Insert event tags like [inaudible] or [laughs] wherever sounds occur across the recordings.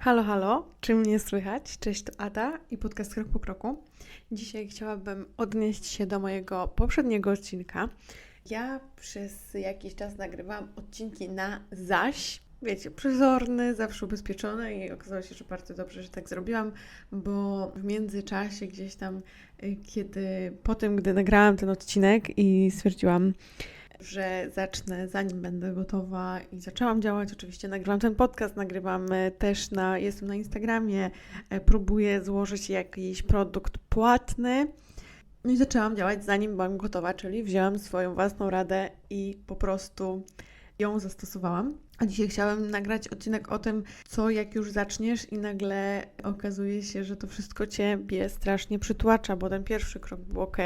Halo, halo, czy mnie słychać? Cześć, to Ada i podcast Krok po Kroku. Dzisiaj chciałabym odnieść się do mojego poprzedniego odcinka. Ja przez jakiś czas nagrywałam odcinki na zaś, wiecie, przezorny, zawsze ubezpieczony i okazało się, że bardzo dobrze, że tak zrobiłam, bo w międzyczasie gdzieś tam, y, kiedy po tym, gdy nagrałam ten odcinek i stwierdziłam, że zacznę zanim będę gotowa i zaczęłam działać. Oczywiście nagrywam ten podcast, nagrywam e, też na, jestem na Instagramie, e, próbuję złożyć jakiś produkt płatny. No i zaczęłam działać zanim byłam gotowa, czyli wzięłam swoją własną radę i po prostu ją zastosowałam. A dzisiaj chciałam nagrać odcinek o tym, co jak już zaczniesz i nagle okazuje się, że to wszystko ciebie strasznie przytłacza, bo ten pierwszy krok był ok,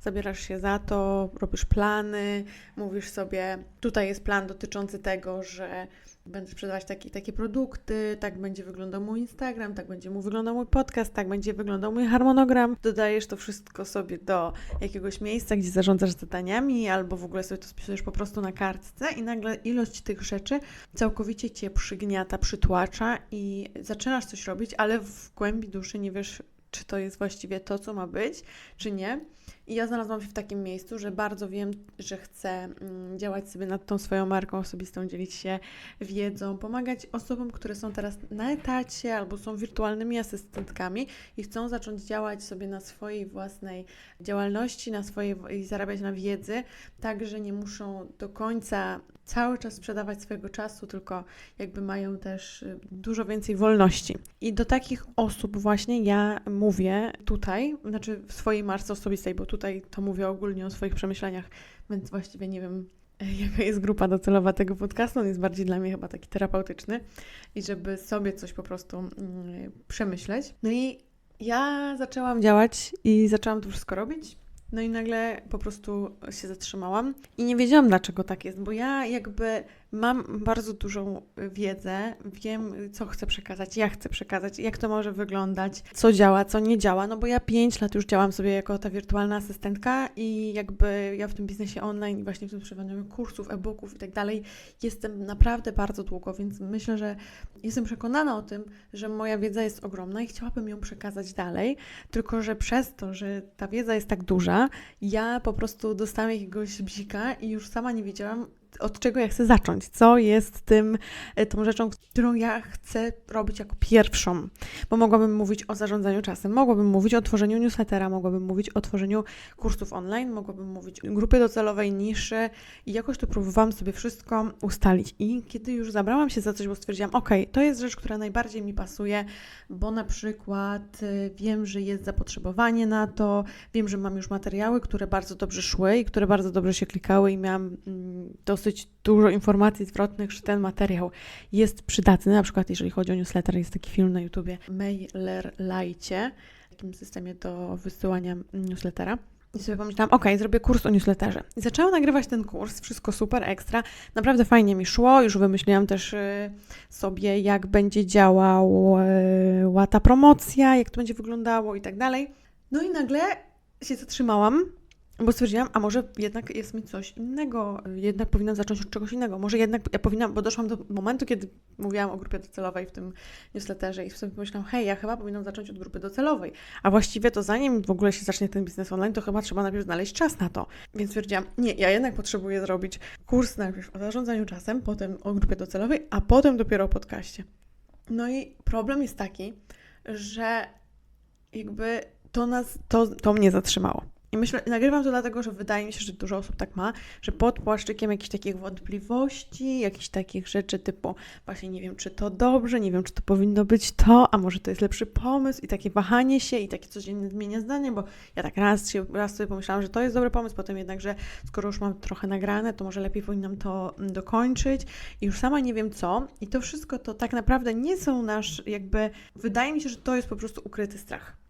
zabierasz się za to, robisz plany, mówisz sobie, tutaj jest plan dotyczący tego, że będę sprzedawać takie, takie produkty, tak będzie wyglądał mój Instagram, tak będzie mu wyglądał mój podcast, tak będzie wyglądał mój harmonogram. Dodajesz to wszystko sobie do jakiegoś miejsca, gdzie zarządzasz zadaniami, albo w ogóle sobie to spisujesz po prostu na kartce i nagle ilość tych rzeczy całkowicie cię przygniata, przytłacza i zaczynasz coś robić, ale w głębi duszy nie wiesz, czy to jest właściwie to, co ma być, czy nie. I ja znalazłam się w takim miejscu, że bardzo wiem, że chcę mm, działać sobie nad tą swoją marką osobistą, dzielić się wiedzą, pomagać osobom, które są teraz na etacie albo są wirtualnymi asystentkami i chcą zacząć działać sobie na swojej własnej działalności, na swojej i zarabiać na wiedzy, tak, że nie muszą do końca cały czas sprzedawać swojego czasu, tylko jakby mają też y, dużo więcej wolności. I do takich osób właśnie ja mówię tutaj, znaczy w swojej marce osobistej, bo tutaj to mówię ogólnie o swoich przemyśleniach, więc właściwie nie wiem, [laughs] jaka jest grupa docelowa tego podcastu. On jest bardziej dla mnie chyba taki terapeutyczny i żeby sobie coś po prostu mm, przemyśleć. No i ja zaczęłam działać i zaczęłam to wszystko robić. No i nagle po prostu się zatrzymałam i nie wiedziałam, dlaczego tak jest, bo ja jakby mam bardzo dużą wiedzę, wiem, co chcę przekazać, jak chcę przekazać, jak to może wyglądać, co działa, co nie działa, no bo ja 5 lat już działam sobie jako ta wirtualna asystentka i jakby ja w tym biznesie online i właśnie w tym sprzedawaniu kursów, e-booków i tak dalej jestem naprawdę bardzo długo, więc myślę, że jestem przekonana o tym, że moja wiedza jest ogromna i chciałabym ją przekazać dalej, tylko że przez to, że ta wiedza jest tak duża, ja po prostu dostałam jakiegoś bzika i już sama nie wiedziałam, od czego ja chcę zacząć, co jest tym, e, tą rzeczą, którą ja chcę robić jako pierwszą. Bo mogłabym mówić o zarządzaniu czasem, mogłabym mówić o tworzeniu newslettera, mogłabym mówić o tworzeniu kursów online, mogłabym mówić o grupie docelowej, niszy i jakoś to próbowałam sobie wszystko ustalić. I kiedy już zabrałam się za coś, bo stwierdziłam, ok, to jest rzecz, która najbardziej mi pasuje, bo na przykład y, wiem, że jest zapotrzebowanie na to, wiem, że mam już materiały, które bardzo dobrze szły i które bardzo dobrze się klikały i miałam mm, dosyć dosyć dużo informacji zwrotnych, że ten materiał jest przydatny. Na przykład, jeżeli chodzi o newsletter, jest taki film na YouTubie MailerLite, w takim systemie do wysyłania newslettera. I sobie pomyślałam, ok, zrobię kurs o newsletterze. I zaczęłam nagrywać ten kurs, wszystko super, ekstra. Naprawdę fajnie mi szło, już wymyśliłam też y, sobie, jak będzie działała ta promocja, jak to będzie wyglądało i tak dalej. No i nagle się zatrzymałam bo stwierdziłam, a może jednak jest mi coś innego, jednak powinnam zacząć od czegoś innego. Może jednak ja powinnam, bo doszłam do momentu, kiedy mówiłam o grupie docelowej w tym newsletterze i sobie pomyślałam, hej, ja chyba powinnam zacząć od grupy docelowej. A właściwie to zanim w ogóle się zacznie ten biznes online, to chyba trzeba najpierw znaleźć czas na to. Więc stwierdziłam, nie, ja jednak potrzebuję zrobić kurs najpierw o zarządzaniu czasem, potem o grupie docelowej, a potem dopiero o podcaście. No i problem jest taki, że jakby to nas, to, to mnie zatrzymało. I myślę, nagrywam to dlatego, że wydaje mi się, że dużo osób tak ma, że pod płaszczykiem jakichś takich wątpliwości, jakichś takich rzeczy typu właśnie nie wiem, czy to dobrze, nie wiem, czy to powinno być to, a może to jest lepszy pomysł i takie wahanie się i takie codzienne zmienia zdanie, bo ja tak raz, raz sobie pomyślałam, że to jest dobry pomysł, potem jednak, że skoro już mam trochę nagrane, to może lepiej powinnam to mm, dokończyć i już sama nie wiem co i to wszystko to tak naprawdę nie są nasz jakby, wydaje mi się, że to jest po prostu ukryty strach.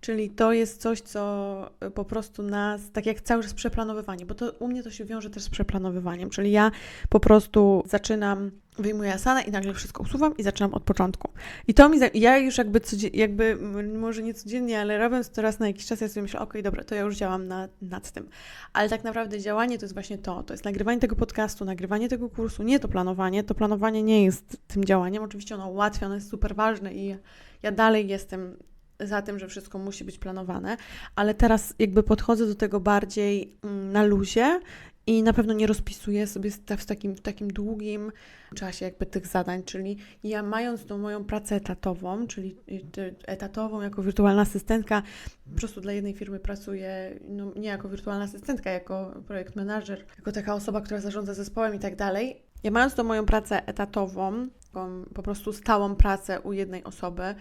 Czyli to jest coś, co y, po prostu nas, tak jak cały czas przeplanowywanie, bo to u mnie to się wiąże też z przeplanowywaniem, czyli ja po prostu zaczynam wyjmuję asanę i nagle wszystko usuwam i zaczynam od początku. I to mi, ja już jakby, jakby może nie codziennie, ale robiąc to raz na jakiś czas, ja sobie myślę, okej, dobra, to ja już działam na, nad tym. Ale tak naprawdę działanie to jest właśnie to, to jest nagrywanie tego podcastu, nagrywanie tego kursu, nie to planowanie, to planowanie nie jest tym działaniem, oczywiście ono ułatwia, ono jest super ważne i ja dalej jestem za tym, że wszystko musi być planowane, ale teraz jakby podchodzę do tego bardziej mm, na luzie i na pewno nie rozpisuję sobie w takim, w takim długim czasie jakby tych zadań, czyli ja mając tą moją pracę etatową, czyli etatową jako wirtualna asystentka, po prostu dla jednej firmy pracuję, no nie jako wirtualna asystentka, jako projekt manager, jako taka osoba, która zarządza zespołem i tak dalej. Ja mając tą moją pracę etatową, po prostu stałą pracę u jednej osoby,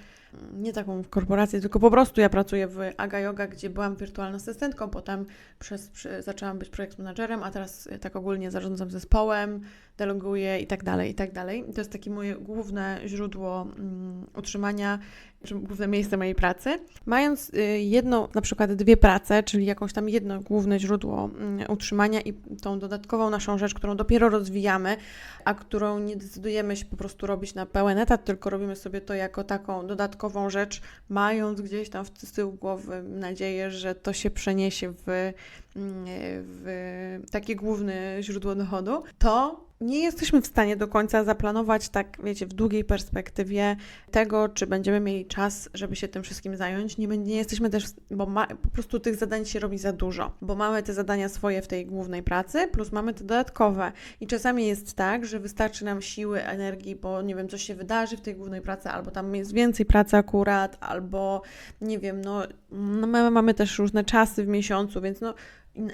nie taką w korporacji, tylko po prostu ja pracuję w Aga Yoga, gdzie byłam wirtualną asystentką, potem przez, przy, zaczęłam być projekt a teraz tak ogólnie zarządzam zespołem, deleguję i tak dalej, i tak dalej. To jest takie moje główne źródło um, utrzymania, czy główne miejsce mojej pracy. Mając y, jedną, na przykład dwie prace, czyli jakąś tam jedno główne źródło um, utrzymania i tą dodatkową naszą rzecz, którą dopiero rozwijamy, a którą nie decydujemy się po prostu robić na pełen etat, tylko robimy sobie to jako taką dodatkową rzecz, mając gdzieś tam w tyłu głowy nadzieję, że to się przeniesie w, mm, w takie główne źródło dochodu, to nie jesteśmy w stanie do końca zaplanować, tak wiecie, w długiej perspektywie tego, czy będziemy mieli czas, żeby się tym wszystkim zająć. Nie, nie jesteśmy też, bo ma, po prostu tych zadań się robi za dużo, bo mamy te zadania swoje w tej głównej pracy, plus mamy te dodatkowe. I czasami jest tak, że wystarczy nam siły, energii, bo nie wiem, coś się wydarzy w tej głównej pracy, albo tam jest więcej pracy akurat, albo nie wiem, no, no my mamy też różne czasy w miesiącu, więc no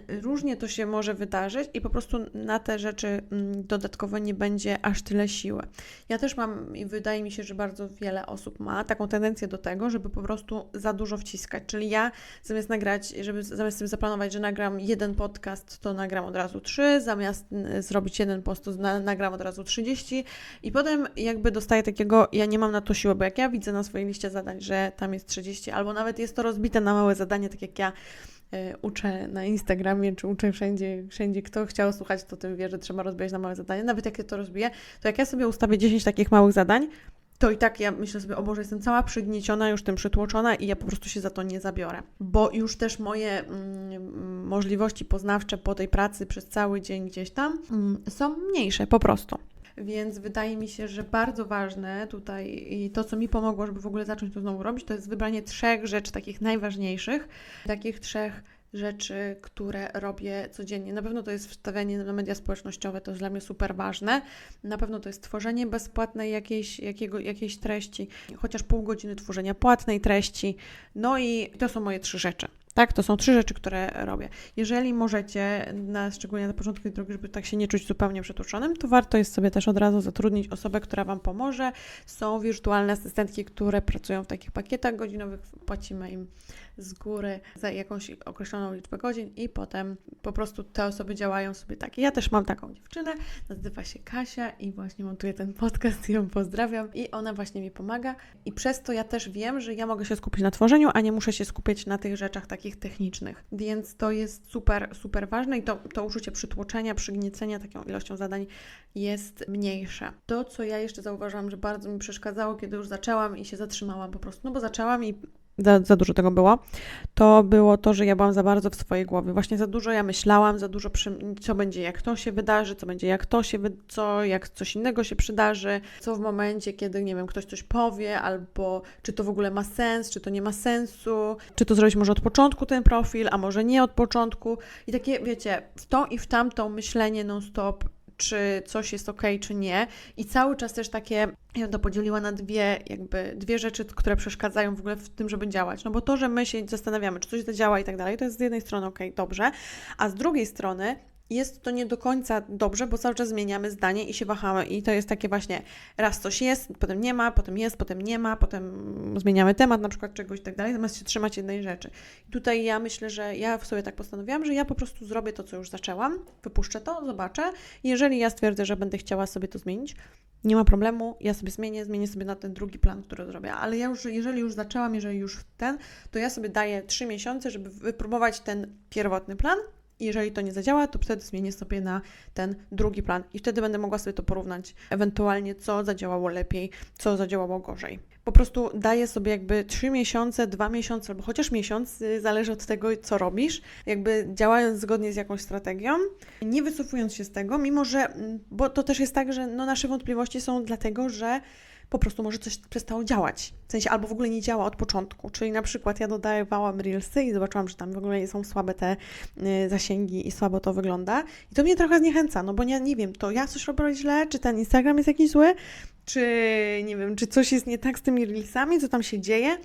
różnie to się może wydarzyć i po prostu na te rzeczy mm, dodatkowo nie będzie aż tyle siły. Ja też mam i wydaje mi się, że bardzo wiele osób ma taką tendencję do tego, żeby po prostu za dużo wciskać. Czyli ja zamiast nagrać, żeby zamiast sobie zaplanować, że nagram jeden podcast, to nagram od razu trzy, zamiast zrobić jeden post, to nagram od razu 30 i potem jakby dostaję takiego, ja nie mam na to siły, bo jak ja widzę na swojej liście zadań, że tam jest 30 albo nawet jest to rozbite na małe zadanie, tak jak ja uczę na Instagramie, czy uczę wszędzie, wszędzie, kto chciał słuchać, to tym wie, że trzeba rozbijać na małe zadania. Nawet jak ja to rozbiję, to jak ja sobie ustawię 10 takich małych zadań, to i tak ja myślę sobie, o Boże, jestem cała przygnieciona, już tym przytłoczona i ja po prostu się za to nie zabiorę. Bo już też moje mm, możliwości poznawcze po tej pracy przez cały dzień gdzieś tam mm, są mniejsze po prostu. Więc wydaje mi się, że bardzo ważne tutaj i to, co mi pomogło, żeby w ogóle zacząć to znowu robić, to jest wybranie trzech rzeczy takich najważniejszych, takich trzech rzeczy, które robię codziennie. Na pewno to jest wstawianie na media społecznościowe, to jest dla mnie super ważne. Na pewno to jest tworzenie bezpłatnej jakiejś, jakiego, jakiejś treści, chociaż pół godziny tworzenia płatnej treści. No i to są moje trzy rzeczy. Tak, to są trzy rzeczy, które robię. Jeżeli możecie, na, szczególnie na początku drogi, żeby tak się nie czuć zupełnie przetłuczonym, to warto jest sobie też od razu zatrudnić osobę, która Wam pomoże. Są wirtualne asystentki, które pracują w takich pakietach godzinowych, płacimy im z góry za jakąś określoną liczbę godzin i potem po prostu te osoby działają sobie tak. Ja też mam taką dziewczynę, nazywa się Kasia i właśnie montuje ten podcast i ją pozdrawiam i ona właśnie mi pomaga i przez to ja też wiem, że ja mogę się skupić na tworzeniu, a nie muszę się skupiać na tych rzeczach takich technicznych. Więc to jest super, super ważne i to, to uczucie przytłoczenia, przygniecenia taką ilością zadań jest mniejsze. To, co ja jeszcze zauważyłam, że bardzo mi przeszkadzało, kiedy już zaczęłam i się zatrzymałam po prostu, no bo zaczęłam i za, za dużo tego było, to było to, że ja byłam za bardzo w swojej głowie. Właśnie za dużo ja myślałam, za dużo, przy, co będzie, jak to się wydarzy, co będzie, jak to się, wy, co, jak coś innego się przydarzy, co w momencie, kiedy, nie wiem, ktoś coś powie, albo czy to w ogóle ma sens, czy to nie ma sensu, czy to zrobić może od początku ten profil, a może nie od początku. I takie, wiecie, w to i w tamtą myślenie non-stop czy coś jest ok, czy nie. I cały czas też takie, ja to podzieliła na dwie, jakby dwie rzeczy, które przeszkadzają w ogóle w tym, żeby działać. No bo to, że my się zastanawiamy, czy coś zadziała i tak dalej, to jest z jednej strony ok, dobrze, a z drugiej strony jest to nie do końca dobrze, bo cały czas zmieniamy zdanie i się wahamy. I to jest takie właśnie, raz coś jest, potem nie ma, potem jest, potem nie ma, potem zmieniamy temat na przykład czegoś i tak dalej, zamiast się trzymać jednej rzeczy. I tutaj ja myślę, że ja w sobie tak postanowiłam, że ja po prostu zrobię to, co już zaczęłam, wypuszczę to, zobaczę. Jeżeli ja stwierdzę, że będę chciała sobie to zmienić, nie ma problemu, ja sobie zmienię, zmienię sobie na ten drugi plan, który zrobię. Ale ja już, jeżeli już zaczęłam, jeżeli już ten, to ja sobie daję trzy miesiące, żeby wypróbować ten pierwotny plan I jeżeli to nie zadziała, to wtedy zmienię sobie na ten drugi plan i wtedy będę mogła sobie to porównać, ewentualnie co zadziałało lepiej, co zadziałało gorzej. Po prostu daję sobie jakby 3 miesiące, 2 miesiące, albo chociaż miesiąc, y, zależy od tego, co robisz, jakby działając zgodnie z jakąś strategią, nie wycofując się z tego, mimo że, mm, bo to też jest tak, że no, nasze wątpliwości są dlatego, że po prostu może coś przestało działać. W sensie albo w ogóle nie działa od początku. Czyli na przykład ja dodawałam Reelsy i zobaczyłam, że tam w ogóle są słabe te y, zasięgi i słabo to wygląda. I to mnie trochę zniechęca, no bo ja nie wiem, to ja coś robię źle, czy ten Instagram jest jakiś zły, czy nie wiem, czy coś jest nie tak z tymi Reelsami, co tam się dzieje.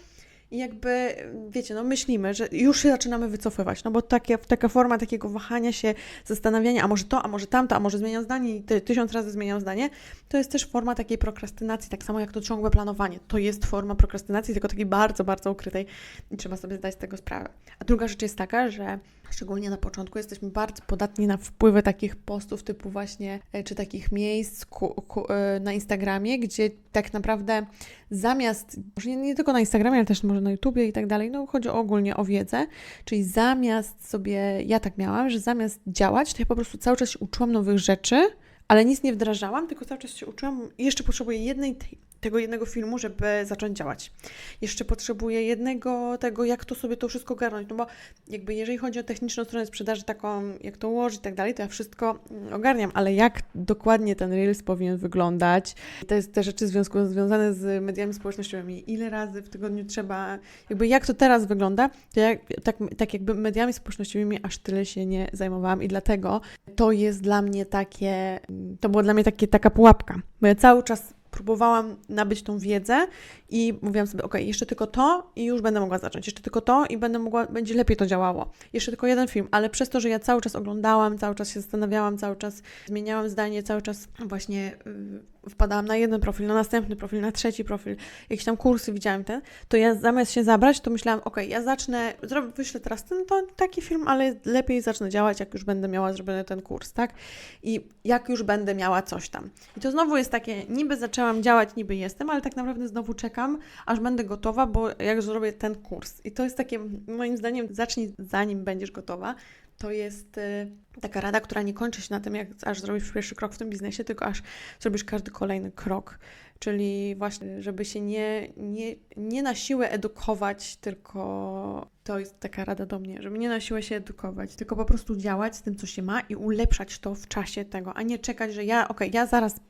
I jakby, wiecie, no myślimy, że już się zaczynamy wycofywać, no bo takie, taka forma takiego wahania się, zastanawiania, a może to, a może tamto, a może zmieniam zdanie i ty, tysiąc razy zmieniam zdanie, to jest też forma takiej prokrastynacji, tak samo jak to ciągłe planowanie. To jest forma prokrastynacji, tylko takiej bardzo, bardzo ukrytej i trzeba sobie zdać z tego sprawę. A druga rzecz jest taka, że szczególnie na początku jesteśmy bardzo podatni na wpływy takich postów typu właśnie, e, czy takich miejsc ku, ku, e, na Instagramie, gdzie tak naprawdę zamiast, może nie, nie, tylko na Instagramie, ale też może na YouTubie i tak dalej, no chodzi ogólnie o wiedzę, czyli zamiast sobie, ja tak miałam, że zamiast działać, to ja po prostu cały czas się uczyłam nowych rzeczy, ale nic nie wdrażałam, tylko cały czas się uczyłam jeszcze potrzebuję jednej tej tego jednego filmu, żeby zacząć działać. Jeszcze potrzebuję jednego tego, jak to sobie to wszystko ogarnąć, no bo jakby jeżeli chodzi o techniczną stronę sprzedaży, taką jak to ułożyć i tak dalej, to ja wszystko mm, ogarniam, ale jak dokładnie ten Reels powinien wyglądać, jest te rzeczy związku, związane z mediami społecznościowymi, ile razy w tygodniu trzeba, jakby jak to teraz wygląda, to ja tak, tak jakby mediami społecznościowymi aż tyle się nie zajmowałam i dlatego to jest dla mnie takie, to było dla mnie takie, taka pułapka, bo ja cały czas próbowałam nabyć tą wiedzę i mówiłam sobie, ok, jeszcze tylko to i już będę mogła zacząć, jeszcze tylko to i będę mogła, będzie lepiej to działało. Jeszcze tylko jeden film, ale przez to, że ja cały czas oglądałam, cały czas się zastanawiałam, cały czas zmieniałam zdanie, cały czas właśnie yy, wpadałam na jeden profil, na następny profil, na trzeci profil, jakieś tam kursy widziałam ten, to ja zamiast się zabrać, to myślałam, ok, ja zacznę, zrobię, wyślę teraz ten, to taki film, ale lepiej zacznę działać, jak już będę miała zrobiony ten kurs, tak? I jak już będę miała coś tam. I to znowu jest takie, niby zaczęłam działać, niby jestem, ale tak naprawdę znowu czekam, aż będę gotowa, bo jak zrobię ten kurs. I to jest takie, moim zdaniem, zacznij zanim będziesz gotowa. To jest y, taka rada, która nie kończy się na tym, jak aż zrobisz pierwszy krok w tym biznesie, tylko aż zrobisz każdy kolejny krok. Czyli właśnie, żeby się nie, nie, nie na siłę edukować, tylko to jest taka rada do mnie, żeby nie na siłę się edukować, tylko po prostu działać z tym, co się ma i ulepszać to w czasie tego, a nie czekać, że ja, okej, okay, ja zaraz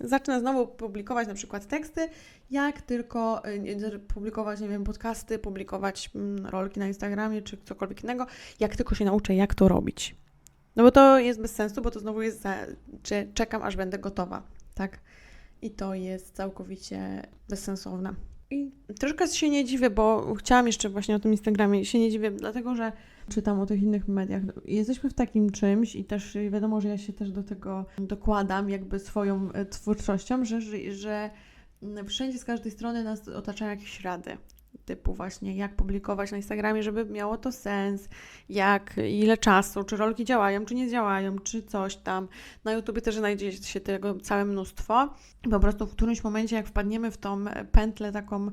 zacznę znowu publikować na przykład teksty, jak tylko y, publikować, nie wiem, podcasty, publikować mm, rolki na Instagramie czy cokolwiek innego, jak tylko się nauczę, jak to robić. No bo to jest bez sensu, bo to znowu jest, za, że czekam, aż będę gotowa, tak? I to jest całkowicie bezsensowne. I troszkę się nie dziwię, bo chciałam jeszcze właśnie o tym Instagramie, się nie dziwię, dlatego że czytam o tych innych mediach. Jesteśmy w takim czymś i też wiadomo, że ja się też do tego dokładam jakby swoją e, twórczością, że, że, że wszędzie z każdej strony nas otaczają jakieś rady typu właśnie jak publikować na Instagramie, żeby miało to sens, jak, ile czasu, czy rolki działają, czy nie działają, czy coś tam. Na YouTube też znajdzie się tego całe mnóstwo. Po prostu w którymś momencie, jak wpadniemy w tą pętlę taką,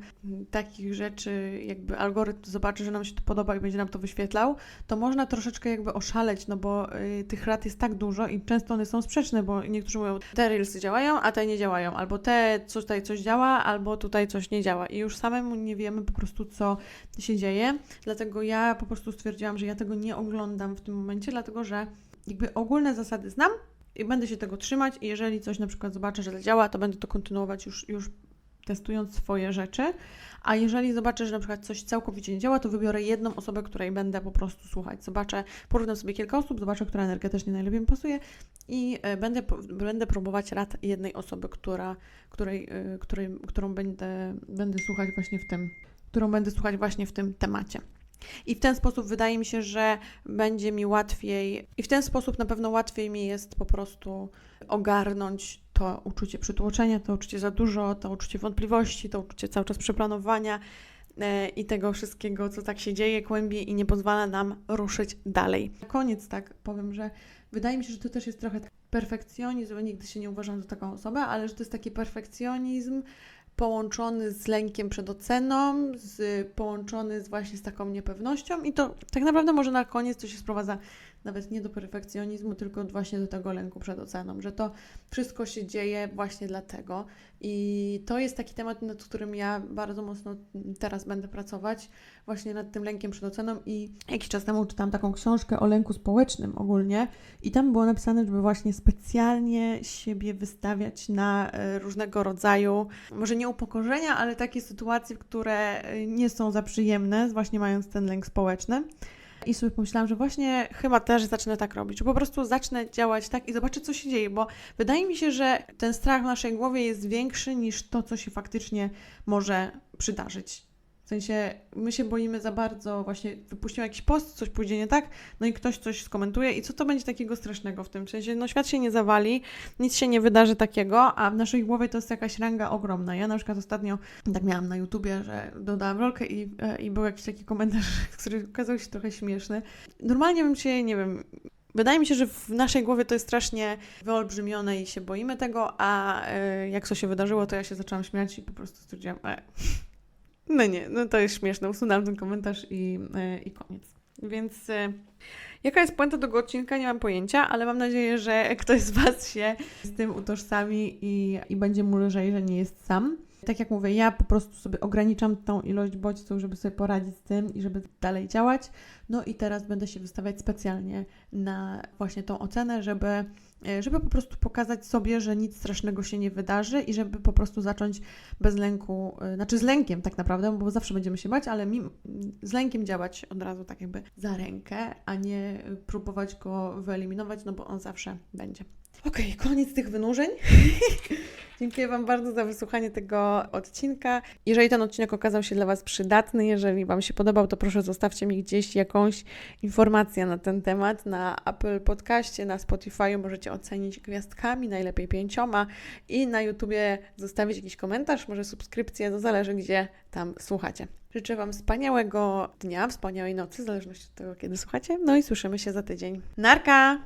takich rzeczy, jakby algorytm zobaczy, że nam się to podoba i będzie nam to wyświetlał, to można troszeczkę jakby oszaleć, no bo y, tych rad jest tak dużo i często one są sprzeczne, bo niektórzy mówią, te reelsy działają, a te nie działają, albo te tutaj coś działa, albo tutaj coś nie działa i już samemu nie wiemy po prostu, co się dzieje. Dlatego ja po prostu stwierdziłam, że ja tego nie oglądam w tym momencie, dlatego że jakby ogólne zasady znam i będę się tego trzymać i jeżeli coś na przykład zobaczę, że działa, to będę to kontynuować już, już testując swoje rzeczy, a jeżeli zobaczę, że na przykład coś całkowicie nie działa, to wybiorę jedną osobę, której będę po prostu słuchać. Zobaczę, porównam sobie kilka osób, zobaczę, która energetycznie najlepiej mi pasuje i e, będę, będę próbować rad jednej osoby, która, której, e, której, którą będę, będę słuchać właśnie w tym, którą będę słuchać właśnie w tym temacie. I w ten sposób wydaje mi się, że będzie mi łatwiej, i w ten sposób na pewno łatwiej mi jest po prostu ogarnąć to uczucie przytłoczenia, to uczucie za dużo, to uczucie wątpliwości, to uczucie cały czas przeplanowania e, i tego wszystkiego, co tak się dzieje kłębiej i nie pozwala nam ruszyć dalej. Na koniec tak powiem, że wydaje mi się, że to też jest trochę perfekcjonizm, nigdy się nie uważam za taką osobę, ale że to jest taki perfekcjonizm połączony z lękiem przed oceną, z, połączony z właśnie z taką niepewnością i to tak naprawdę może na koniec to się sprowadza nawet nie do perfekcjonizmu, tylko właśnie do tego lęku przed oceną, że to wszystko się dzieje właśnie dlatego. I to jest taki temat, nad którym ja bardzo mocno teraz będę pracować, właśnie nad tym lękiem przed oceną. I jakiś czas temu czytałam taką książkę o lęku społecznym ogólnie, i tam było napisane, żeby właśnie specjalnie siebie wystawiać na e, różnego rodzaju, może nie upokorzenia, ale takie sytuacje, które e, nie są za przyjemne, właśnie mając ten lęk społeczny. I sobie pomyślałam, że właśnie chyba też zacznę tak robić, że po prostu zacznę działać tak i zobaczę, co się dzieje, bo wydaje mi się, że ten strach w naszej głowie jest większy niż to, co się faktycznie może przydarzyć. Sensie my się boimy za bardzo, właśnie wypuścimy jakiś post, coś pójdzie nie tak, no i ktoś coś skomentuje i co to będzie takiego strasznego w tym? Sensie, no świat się nie zawali, nic się nie wydarzy takiego, a w naszej głowie to jest jakaś ranga ogromna. Ja na przykład ostatnio tak miałam na YouTubie, że dodałam rolkę i, e, i był jakiś taki komentarz, [laughs] który okazał się trochę śmieszny. Normalnie bym się, nie wiem, Wydaje mi się, że w naszej głowie to jest strasznie wyolbrzymione i się boimy tego, a e, jak to się wydarzyło, to ja się zaczęłam śmiać i po prostu stwierdziłam, e, no nie, no to jest śmieszne. Usunęłam ten komentarz i, e, i koniec. Więc e, jaka jest puenta tego odcinka, nie mam pojęcia, ale mam nadzieję, że ktoś z Was się z tym utożsami i, i będzie mu lżej, że nie jest sam. Tak jak mówię, ja po prostu sobie ograniczam tą ilość bodźców, żeby sobie poradzić z tym i żeby dalej działać. No i teraz będę się wystawiać specjalnie na właśnie tą ocenę, żeby, żeby po prostu pokazać sobie, że nic strasznego się nie wydarzy i żeby po prostu zacząć bez lęku, e, znaczy z lękiem tak naprawdę, bo zawsze będziemy się bać, ale mim, z lękiem działać od razu tak jakby za rękę, a nie próbować go wyeliminować, no bo on zawsze będzie. Okej, okay, koniec tych wynurzeń. [laughs] Dziękuję Wam bardzo za wysłuchanie tego odcinka. Jeżeli ten odcinek okazał się dla Was przydatny, jeżeli Wam się podobał, to proszę zostawcie mi gdzieś jakąś informację na ten temat. Na Apple Podcaście, na Spotify możecie ocenić gwiazdkami, najlepiej pięcioma i na YouTubie zostawić jakiś komentarz, może subskrypcję, to zależy gdzie tam słuchacie. Życzę Wam wspaniałego dnia, wspaniałej nocy, w zależności od tego, kiedy słuchacie. No i słyszymy się za tydzień. Narka!